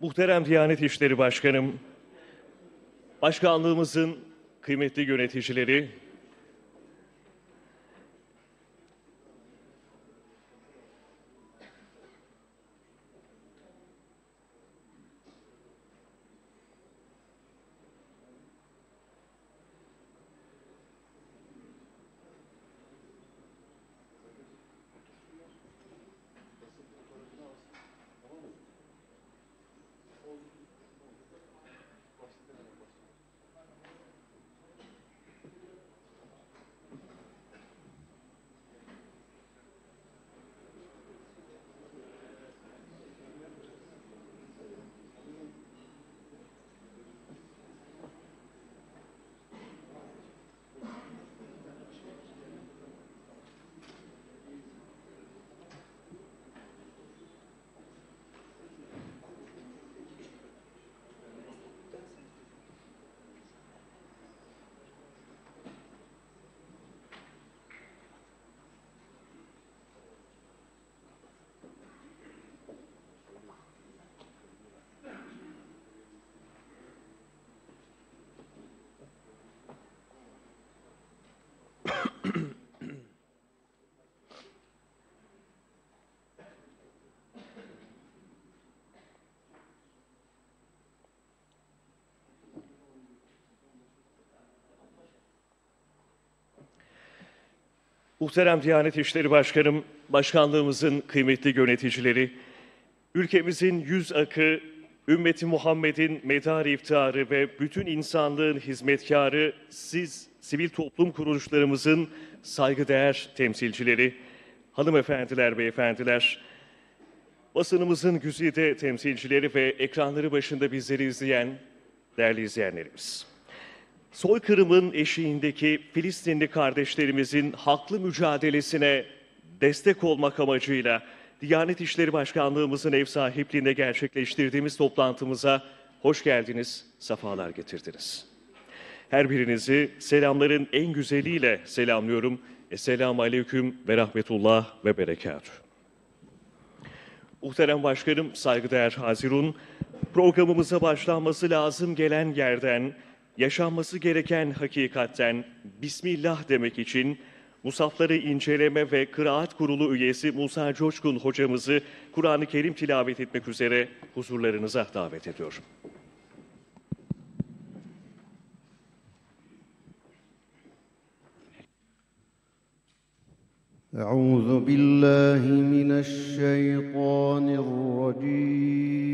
Muhterem Diyanet İşleri Başkanım, Başkanlığımızın kıymetli yöneticileri, Muhterem Diyanet İşleri Başkanım, Başkanlığımızın kıymetli yöneticileri, ülkemizin yüz akı, ümmeti Muhammed'in medar iftiharı ve bütün insanlığın hizmetkarı, siz sivil toplum kuruluşlarımızın saygıdeğer temsilcileri, hanımefendiler, beyefendiler, basınımızın güzide temsilcileri ve ekranları başında bizleri izleyen değerli izleyenlerimiz. Soykırımın eşiğindeki Filistinli kardeşlerimizin haklı mücadelesine destek olmak amacıyla Diyanet İşleri Başkanlığımızın ev sahipliğinde gerçekleştirdiğimiz toplantımıza hoş geldiniz, sefalar getirdiniz. Her birinizi selamların en güzeliyle selamlıyorum. Esselamu Aleyküm ve Rahmetullah ve Berekatuhu. Muhterem Başkanım, saygıdeğer Hazirun, programımıza başlanması lazım gelen yerden, yaşanması gereken hakikatten Bismillah demek için Musafları İnceleme ve Kıraat Kurulu üyesi Musa Coşkun hocamızı Kur'an-ı Kerim tilavet etmek üzere huzurlarınıza davet ediyorum. أعوذ بالله من الشيطان الرجيم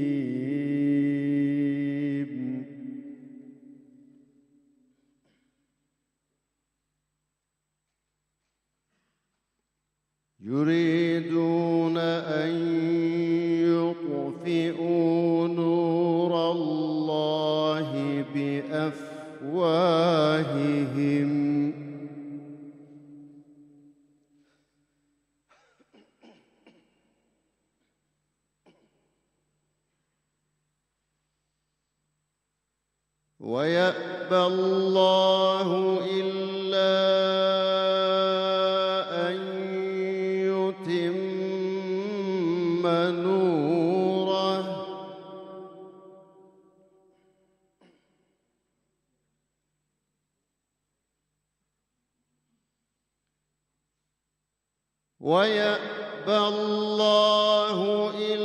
ويأبى الله إلا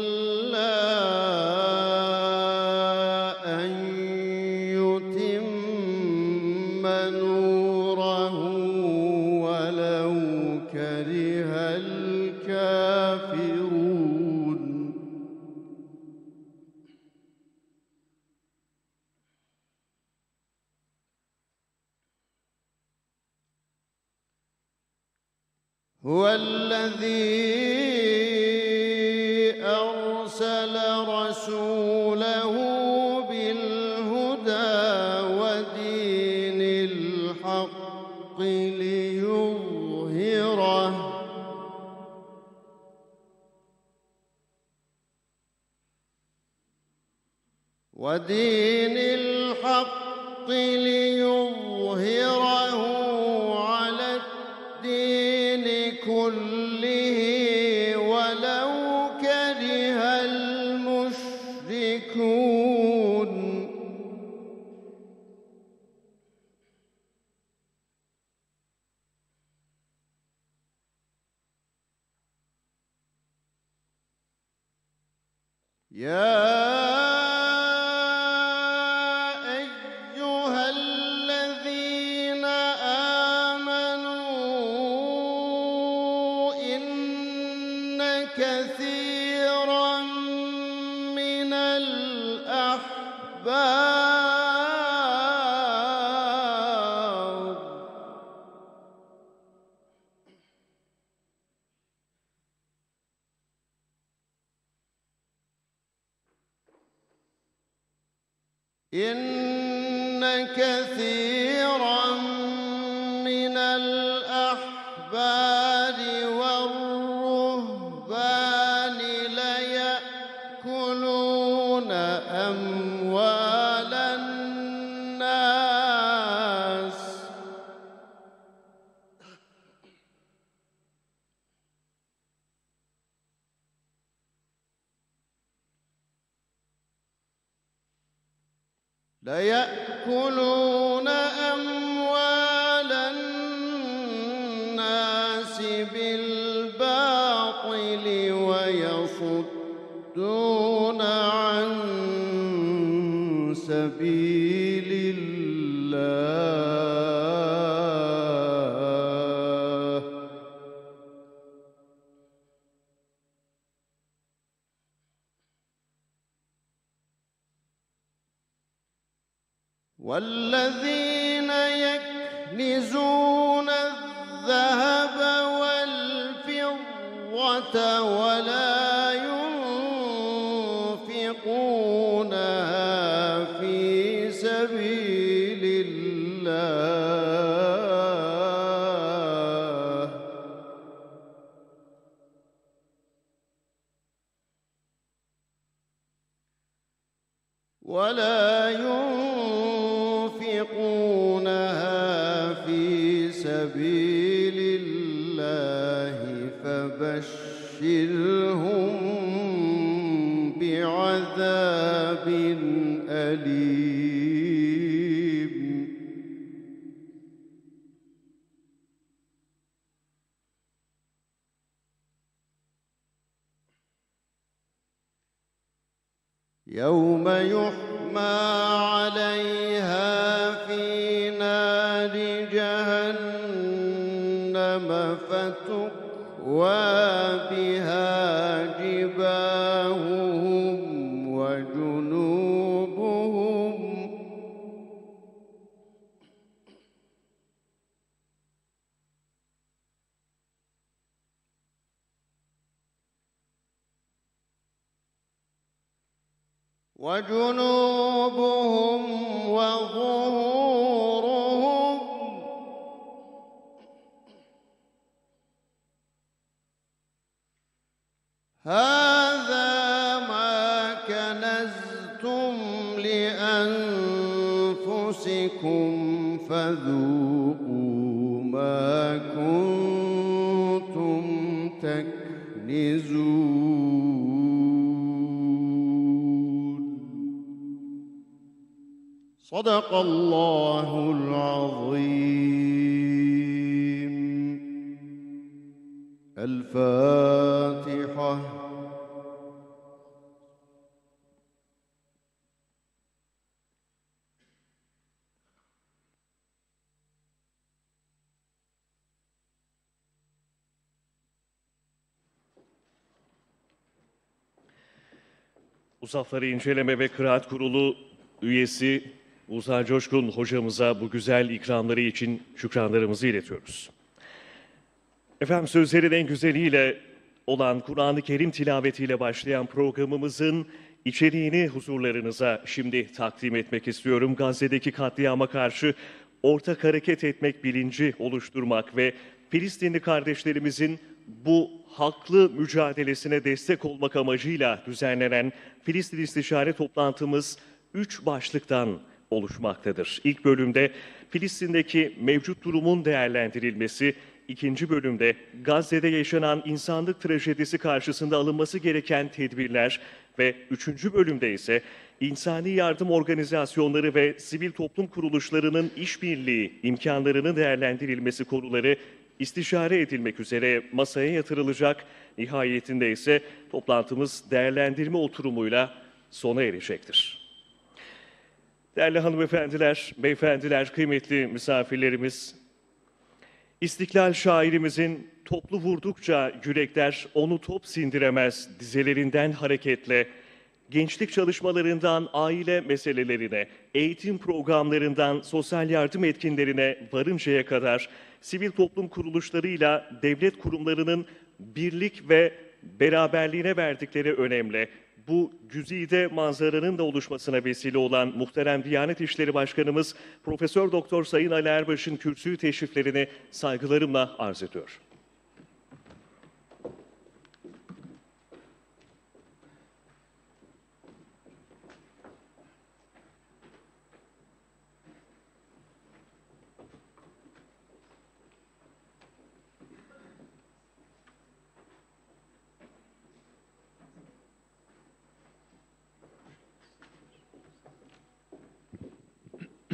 الذي أرسل رسوله بالهدى ودين الحق ليظهره. ودين الحق ليظهره. إن كثير ويصدون عن سبيل الله. والذين ولا ينفقونها في سبيل الله ولا ينفقونها في سبيل الله فبشرهم فبشره وجنوبهم وظهورهم. هذا ما كنزتم لأنفسكم فذوقوا صدق الله العظيم الفاتحة Musafları İnceleme ve Kıraat Kurulu üyesi Musa Coşkun hocamıza bu güzel ikramları için şükranlarımızı iletiyoruz. Efendim sözlerin en güzeliyle olan Kur'an-ı Kerim tilavetiyle başlayan programımızın içeriğini huzurlarınıza şimdi takdim etmek istiyorum. Gazze'deki katliama karşı ortak hareket etmek bilinci oluşturmak ve Filistinli kardeşlerimizin bu haklı mücadelesine destek olmak amacıyla düzenlenen Filistin İstişare toplantımız üç başlıktan oluşmaktadır. İlk bölümde Filistin'deki mevcut durumun değerlendirilmesi, ikinci bölümde Gazze'de yaşanan insanlık trajedisi karşısında alınması gereken tedbirler ve üçüncü bölümde ise insani yardım organizasyonları ve sivil toplum kuruluşlarının işbirliği imkanlarının değerlendirilmesi konuları istişare edilmek üzere masaya yatırılacak. Nihayetinde ise toplantımız değerlendirme oturumuyla sona erecektir. Değerli hanımefendiler, beyefendiler, kıymetli misafirlerimiz, İstiklal şairimizin toplu vurdukça yürekler onu top sindiremez dizelerinden hareketle gençlik çalışmalarından aile meselelerine, eğitim programlarından sosyal yardım etkinlerine varıncaya kadar sivil toplum kuruluşlarıyla devlet kurumlarının birlik ve beraberliğine verdikleri önemle bu güzide manzaranın da oluşmasına vesile olan muhterem Diyanet İşleri Başkanımız Profesör Doktor Sayın Ali Erbaş'ın kürsüyü teşriflerini saygılarımla arz ediyor.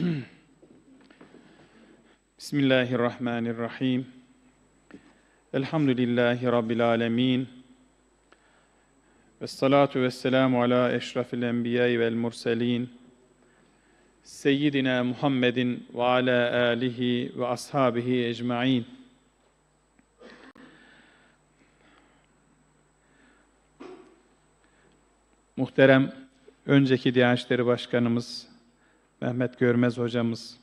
Bismillahirrahmanirrahim. Elhamdülillahi Rabbil alemin. Ve salatu ve selamu ala eşrafil enbiyayı vel murselin. Seyyidina Muhammedin ve ala alihi ve ashabihi ecma'in. Muhterem önceki Diyanet Başkanımız Mehmet Görmez hocamız,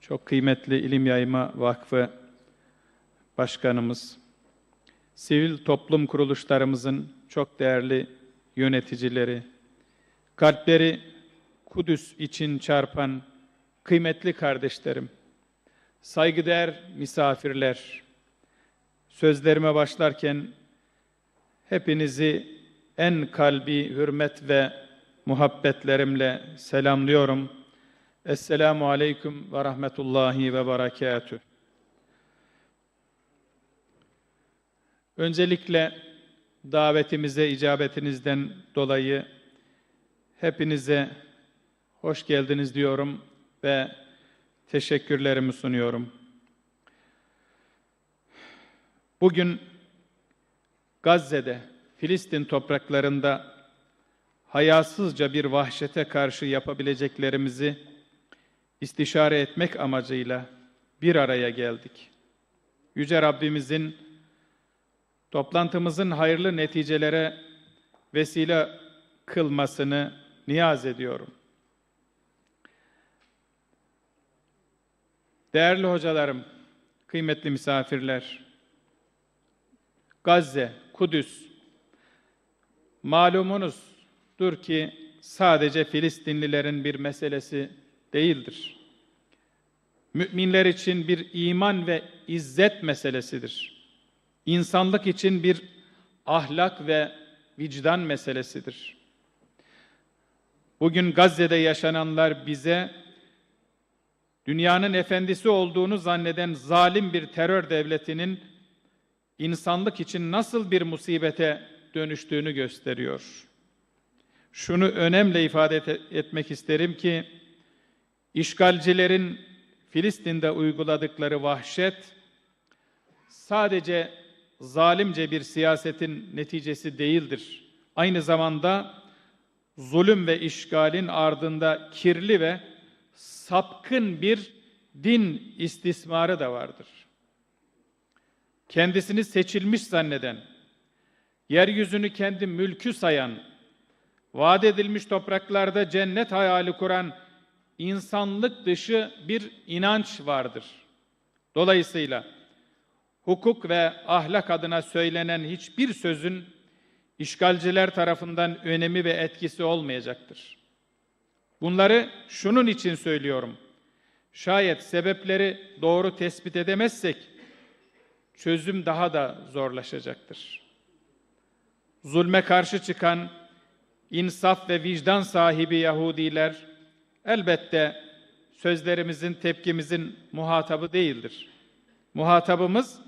çok kıymetli İlim Yayma Vakfı Başkanımız, sivil toplum kuruluşlarımızın çok değerli yöneticileri, kalpleri Kudüs için çarpan kıymetli kardeşlerim, saygıdeğer misafirler, sözlerime başlarken hepinizi en kalbi hürmet ve muhabbetlerimle selamlıyorum. Esselamu Aleyküm ve Rahmetullahi ve Berekatüh. Öncelikle davetimize icabetinizden dolayı hepinize hoş geldiniz diyorum ve teşekkürlerimi sunuyorum. Bugün Gazze'de, Filistin topraklarında hayasızca bir vahşete karşı yapabileceklerimizi istişare etmek amacıyla bir araya geldik. Yüce Rabbimizin toplantımızın hayırlı neticelere vesile kılmasını niyaz ediyorum. Değerli hocalarım, kıymetli misafirler, Gazze, Kudüs, malumunuzdur ki sadece Filistinlilerin bir meselesi değildir. Müminler için bir iman ve izzet meselesidir. İnsanlık için bir ahlak ve vicdan meselesidir. Bugün Gazze'de yaşananlar bize dünyanın efendisi olduğunu zanneden zalim bir terör devletinin insanlık için nasıl bir musibete dönüştüğünü gösteriyor. Şunu önemli ifade et- etmek isterim ki İşgalcilerin Filistin'de uyguladıkları vahşet sadece zalimce bir siyasetin neticesi değildir. Aynı zamanda zulüm ve işgalin ardında kirli ve sapkın bir din istismarı da vardır. Kendisini seçilmiş zanneden, yeryüzünü kendi mülkü sayan, vaat edilmiş topraklarda cennet hayali kuran insanlık dışı bir inanç vardır. Dolayısıyla hukuk ve ahlak adına söylenen hiçbir sözün işgalciler tarafından önemi ve etkisi olmayacaktır. Bunları şunun için söylüyorum. Şayet sebepleri doğru tespit edemezsek çözüm daha da zorlaşacaktır. Zulme karşı çıkan insaf ve vicdan sahibi Yahudiler elbette sözlerimizin, tepkimizin muhatabı değildir. Muhatabımız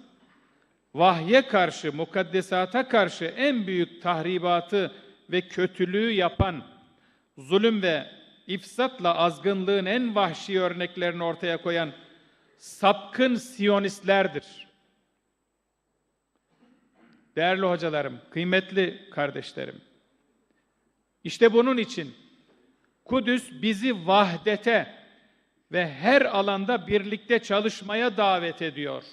vahye karşı, mukaddesata karşı en büyük tahribatı ve kötülüğü yapan, zulüm ve ifsatla azgınlığın en vahşi örneklerini ortaya koyan sapkın siyonistlerdir. Değerli hocalarım, kıymetli kardeşlerim. İşte bunun için Kudüs bizi vahdete ve her alanda birlikte çalışmaya davet ediyor.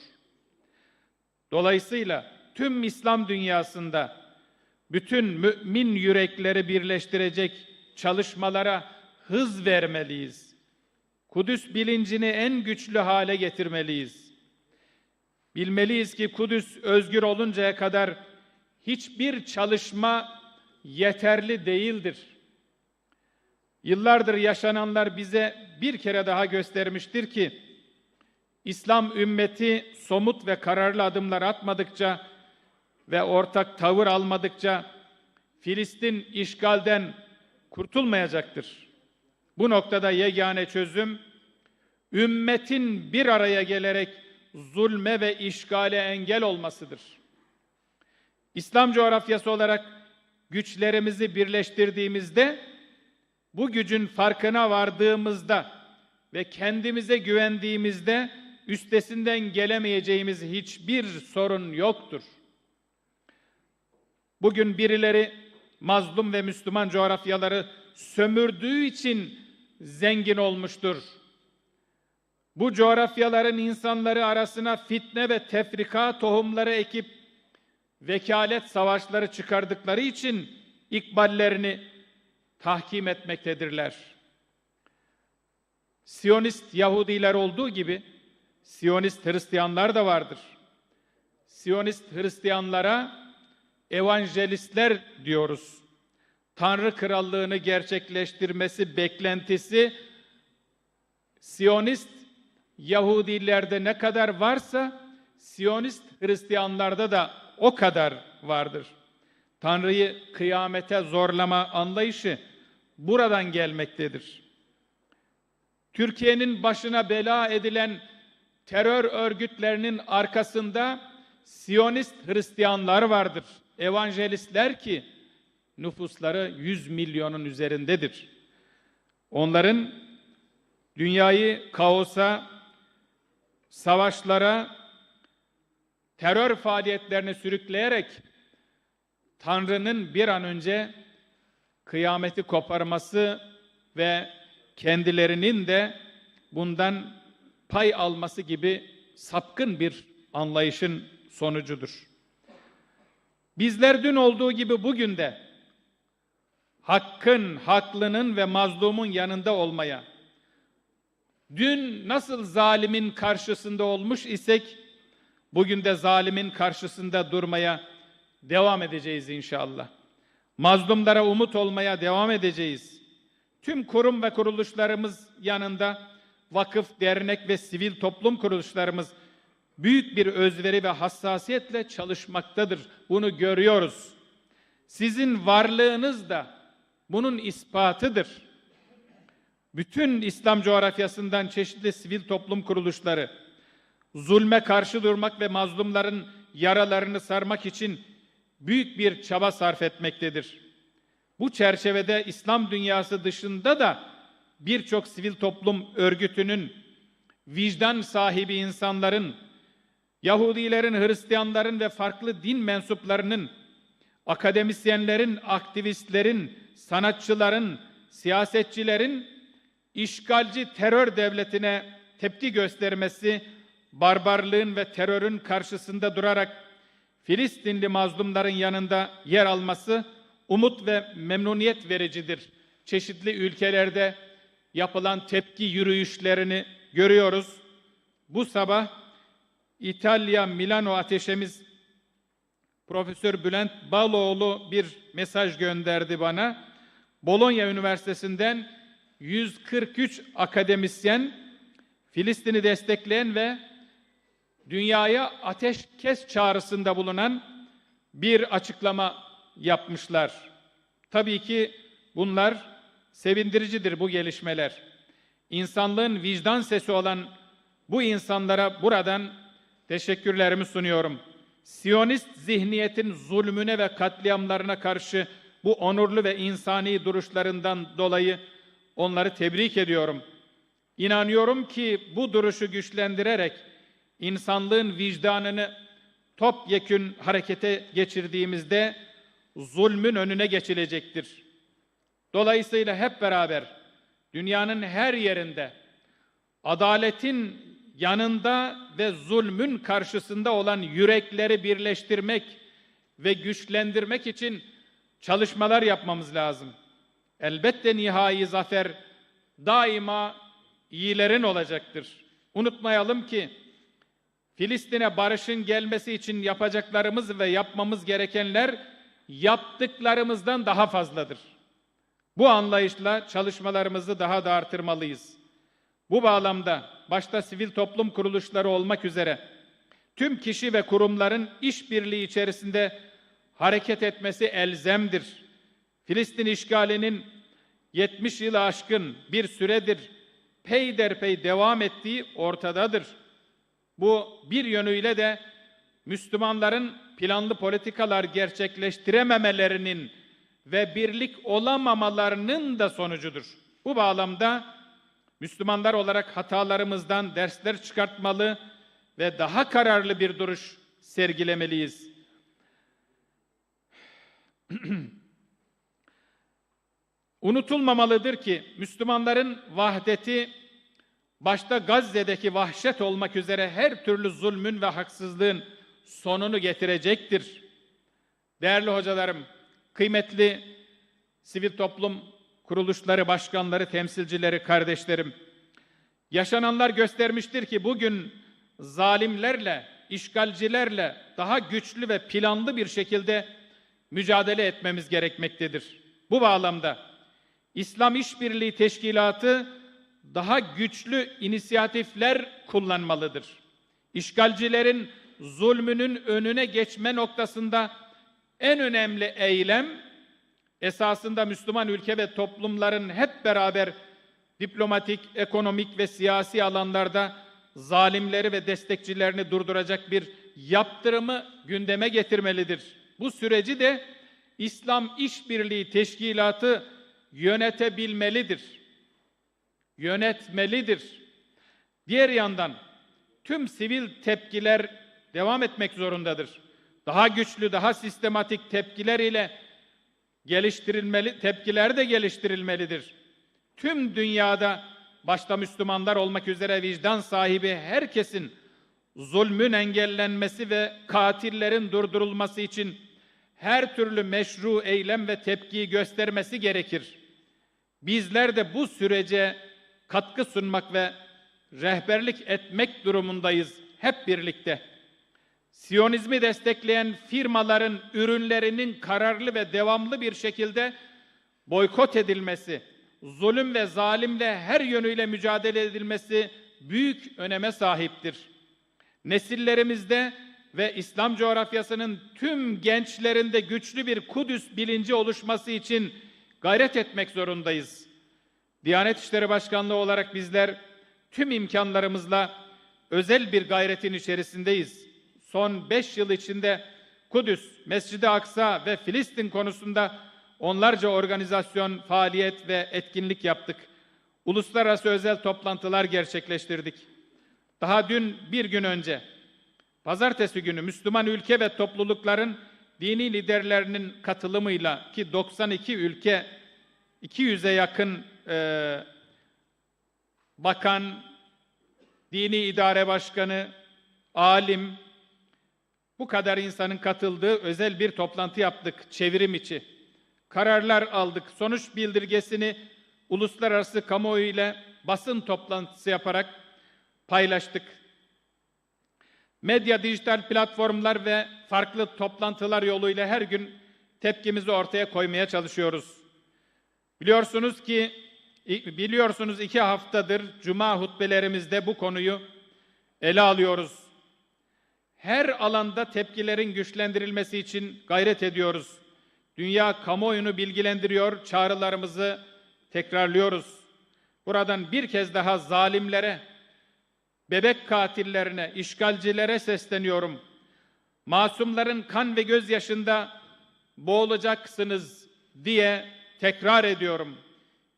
Dolayısıyla tüm İslam dünyasında bütün mümin yürekleri birleştirecek çalışmalara hız vermeliyiz. Kudüs bilincini en güçlü hale getirmeliyiz. Bilmeliyiz ki Kudüs özgür oluncaya kadar hiçbir çalışma yeterli değildir. Yıllardır yaşananlar bize bir kere daha göstermiştir ki İslam ümmeti somut ve kararlı adımlar atmadıkça ve ortak tavır almadıkça Filistin işgalden kurtulmayacaktır. Bu noktada yegane çözüm ümmetin bir araya gelerek zulme ve işgale engel olmasıdır. İslam coğrafyası olarak güçlerimizi birleştirdiğimizde bu gücün farkına vardığımızda ve kendimize güvendiğimizde üstesinden gelemeyeceğimiz hiçbir sorun yoktur. Bugün birileri mazlum ve Müslüman coğrafyaları sömürdüğü için zengin olmuştur. Bu coğrafyaların insanları arasına fitne ve tefrika tohumları ekip vekalet savaşları çıkardıkları için ikballerini tahkim etmektedirler. Siyonist Yahudiler olduğu gibi Siyonist Hristiyanlar da vardır. Siyonist Hristiyanlara evangelistler diyoruz. Tanrı krallığını gerçekleştirmesi beklentisi Siyonist Yahudilerde ne kadar varsa Siyonist Hristiyanlarda da o kadar vardır. Tanrı'yı kıyamete zorlama anlayışı buradan gelmektedir. Türkiye'nin başına bela edilen terör örgütlerinin arkasında Siyonist Hristiyanlar vardır. Evangelistler ki nüfusları 100 milyonun üzerindedir. Onların dünyayı kaosa, savaşlara, terör faaliyetlerini sürükleyerek Tanrı'nın bir an önce kıyameti koparması ve kendilerinin de bundan pay alması gibi sapkın bir anlayışın sonucudur. Bizler dün olduğu gibi bugün de hakkın, haklının ve mazlumun yanında olmaya, dün nasıl zalimin karşısında olmuş isek, bugün de zalimin karşısında durmaya devam edeceğiz inşallah. Mazlumlara umut olmaya devam edeceğiz. Tüm kurum ve kuruluşlarımız yanında vakıf, dernek ve sivil toplum kuruluşlarımız büyük bir özveri ve hassasiyetle çalışmaktadır. Bunu görüyoruz. Sizin varlığınız da bunun ispatıdır. Bütün İslam coğrafyasından çeşitli sivil toplum kuruluşları zulme karşı durmak ve mazlumların yaralarını sarmak için büyük bir çaba sarf etmektedir. Bu çerçevede İslam dünyası dışında da birçok sivil toplum örgütünün vicdan sahibi insanların Yahudilerin, Hristiyanların ve farklı din mensuplarının, akademisyenlerin, aktivistlerin, sanatçıların, siyasetçilerin işgalci terör devletine tepki göstermesi, barbarlığın ve terörün karşısında durarak Filistinli mazlumların yanında yer alması umut ve memnuniyet vericidir. Çeşitli ülkelerde yapılan tepki yürüyüşlerini görüyoruz. Bu sabah İtalya Milano ateşemiz Profesör Bülent Baloğlu bir mesaj gönderdi bana. Bologna Üniversitesi'nden 143 akademisyen Filistin'i destekleyen ve dünyaya ateşkes çağrısında bulunan bir açıklama yapmışlar. Tabii ki bunlar sevindiricidir bu gelişmeler. İnsanlığın vicdan sesi olan bu insanlara buradan teşekkürlerimi sunuyorum. Siyonist zihniyetin zulmüne ve katliamlarına karşı bu onurlu ve insani duruşlarından dolayı onları tebrik ediyorum. İnanıyorum ki bu duruşu güçlendirerek insanlığın vicdanını topyekün harekete geçirdiğimizde zulmün önüne geçilecektir. Dolayısıyla hep beraber dünyanın her yerinde adaletin yanında ve zulmün karşısında olan yürekleri birleştirmek ve güçlendirmek için çalışmalar yapmamız lazım. Elbette nihai zafer daima iyilerin olacaktır. Unutmayalım ki Filistin'e barışın gelmesi için yapacaklarımız ve yapmamız gerekenler yaptıklarımızdan daha fazladır. Bu anlayışla çalışmalarımızı daha da artırmalıyız. Bu bağlamda başta sivil toplum kuruluşları olmak üzere tüm kişi ve kurumların işbirliği içerisinde hareket etmesi elzemdir. Filistin işgalinin 70 yılı aşkın bir süredir peyderpey devam ettiği ortadadır. Bu bir yönüyle de Müslümanların planlı politikalar gerçekleştirememelerinin ve birlik olamamalarının da sonucudur. Bu bağlamda Müslümanlar olarak hatalarımızdan dersler çıkartmalı ve daha kararlı bir duruş sergilemeliyiz. Unutulmamalıdır ki Müslümanların vahdeti başta Gazze'deki vahşet olmak üzere her türlü zulmün ve haksızlığın sonunu getirecektir. Değerli hocalarım, kıymetli sivil toplum kuruluşları başkanları, temsilcileri, kardeşlerim, yaşananlar göstermiştir ki bugün zalimlerle, işgalcilerle daha güçlü ve planlı bir şekilde mücadele etmemiz gerekmektedir. Bu bağlamda İslam İşbirliği Teşkilatı daha güçlü inisiyatifler kullanmalıdır. İşgalcilerin zulmünün önüne geçme noktasında en önemli eylem esasında Müslüman ülke ve toplumların hep beraber diplomatik, ekonomik ve siyasi alanlarda zalimleri ve destekçilerini durduracak bir yaptırımı gündeme getirmelidir. Bu süreci de İslam İşbirliği Teşkilatı yönetebilmelidir. Yönetmelidir. Diğer yandan tüm sivil tepkiler devam etmek zorundadır. Daha güçlü, daha sistematik tepkiler ile geliştirilmeli, tepkiler de geliştirilmelidir. Tüm dünyada başta Müslümanlar olmak üzere vicdan sahibi herkesin zulmün engellenmesi ve katillerin durdurulması için her türlü meşru eylem ve tepkiyi göstermesi gerekir. Bizler de bu sürece katkı sunmak ve rehberlik etmek durumundayız hep birlikte. Siyonizmi destekleyen firmaların ürünlerinin kararlı ve devamlı bir şekilde boykot edilmesi, zulüm ve zalimle her yönüyle mücadele edilmesi büyük öneme sahiptir. Nesillerimizde ve İslam coğrafyasının tüm gençlerinde güçlü bir Kudüs bilinci oluşması için gayret etmek zorundayız. Diyanet İşleri Başkanlığı olarak bizler tüm imkanlarımızla özel bir gayretin içerisindeyiz. Son beş yıl içinde Kudüs, Mescid-i Aksa ve Filistin konusunda onlarca organizasyon, faaliyet ve etkinlik yaptık. Uluslararası özel toplantılar gerçekleştirdik. Daha dün bir gün önce, pazartesi günü Müslüman ülke ve toplulukların dini liderlerinin katılımıyla ki 92 ülke 200'e yakın e, bakan, dini idare başkanı, alim, bu kadar insanın katıldığı özel bir toplantı yaptık çevirim içi. Kararlar aldık. Sonuç bildirgesini uluslararası kamuoyu ile basın toplantısı yaparak paylaştık. Medya, dijital platformlar ve farklı toplantılar yoluyla her gün tepkimizi ortaya koymaya çalışıyoruz. Biliyorsunuz ki biliyorsunuz iki haftadır cuma hutbelerimizde bu konuyu ele alıyoruz. Her alanda tepkilerin güçlendirilmesi için gayret ediyoruz. dünya kamuoyunu bilgilendiriyor, çağrılarımızı tekrarlıyoruz. Buradan bir kez daha zalimlere, bebek katillerine, işgalcilere sesleniyorum. Masumların kan ve gözyaşında boğulacaksınız diye tekrar ediyorum.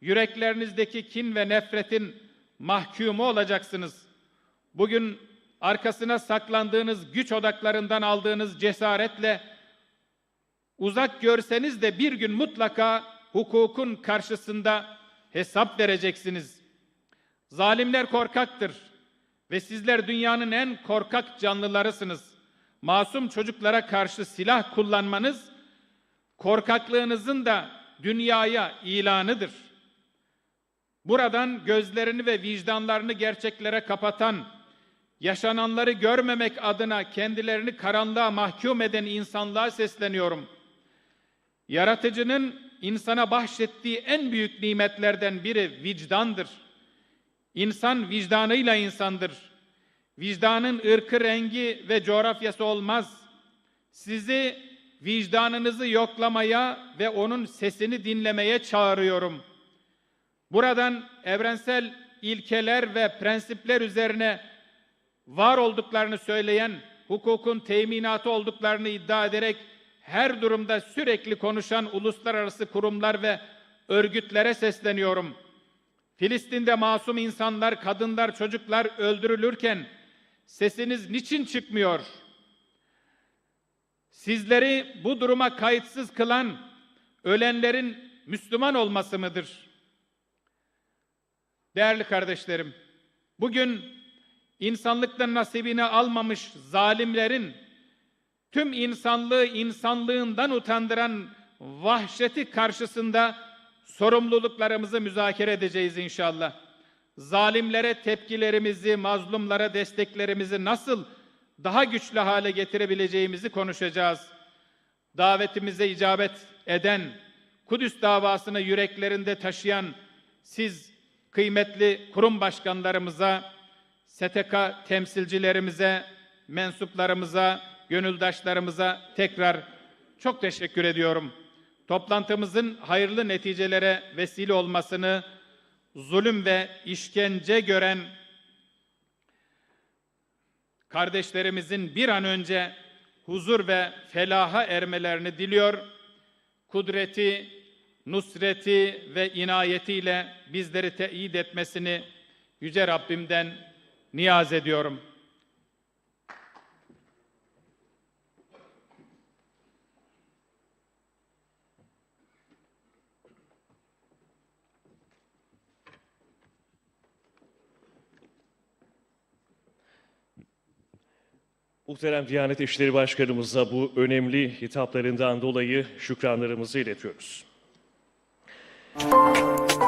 Yüreklerinizdeki kin ve nefretin mahkumu olacaksınız. Bugün arkasına saklandığınız güç odaklarından aldığınız cesaretle uzak görseniz de bir gün mutlaka hukukun karşısında hesap vereceksiniz. Zalimler korkaktır ve sizler dünyanın en korkak canlılarısınız. Masum çocuklara karşı silah kullanmanız korkaklığınızın da dünyaya ilanıdır. Buradan gözlerini ve vicdanlarını gerçeklere kapatan, yaşananları görmemek adına kendilerini karanlığa mahkum eden insanlığa sesleniyorum. Yaratıcının insana bahşettiği en büyük nimetlerden biri vicdandır. İnsan vicdanıyla insandır. Vicdanın ırkı, rengi ve coğrafyası olmaz. Sizi vicdanınızı yoklamaya ve onun sesini dinlemeye çağırıyorum. Buradan evrensel ilkeler ve prensipler üzerine var olduklarını söyleyen, hukukun teminatı olduklarını iddia ederek her durumda sürekli konuşan uluslararası kurumlar ve örgütlere sesleniyorum. Filistin'de masum insanlar, kadınlar, çocuklar öldürülürken sesiniz niçin çıkmıyor? Sizleri bu duruma kayıtsız kılan ölenlerin Müslüman olması mıdır? Değerli kardeşlerim, bugün insanlıktan nasibini almamış zalimlerin tüm insanlığı insanlığından utandıran vahşeti karşısında sorumluluklarımızı müzakere edeceğiz inşallah. Zalimlere tepkilerimizi, mazlumlara desteklerimizi nasıl daha güçlü hale getirebileceğimizi konuşacağız. Davetimize icabet eden, Kudüs davasını yüreklerinde taşıyan siz kıymetli kurum başkanlarımıza, STK temsilcilerimize, mensuplarımıza, gönüldaşlarımıza tekrar çok teşekkür ediyorum. Toplantımızın hayırlı neticelere vesile olmasını zulüm ve işkence gören kardeşlerimizin bir an önce huzur ve felaha ermelerini diliyor. Kudreti, nusreti ve inayetiyle bizleri teyit etmesini Yüce Rabbimden niyaz ediyorum. Muhterem Diyanet İşleri Başkanımıza bu önemli hitaplarından dolayı şükranlarımızı iletiyoruz. Thank you.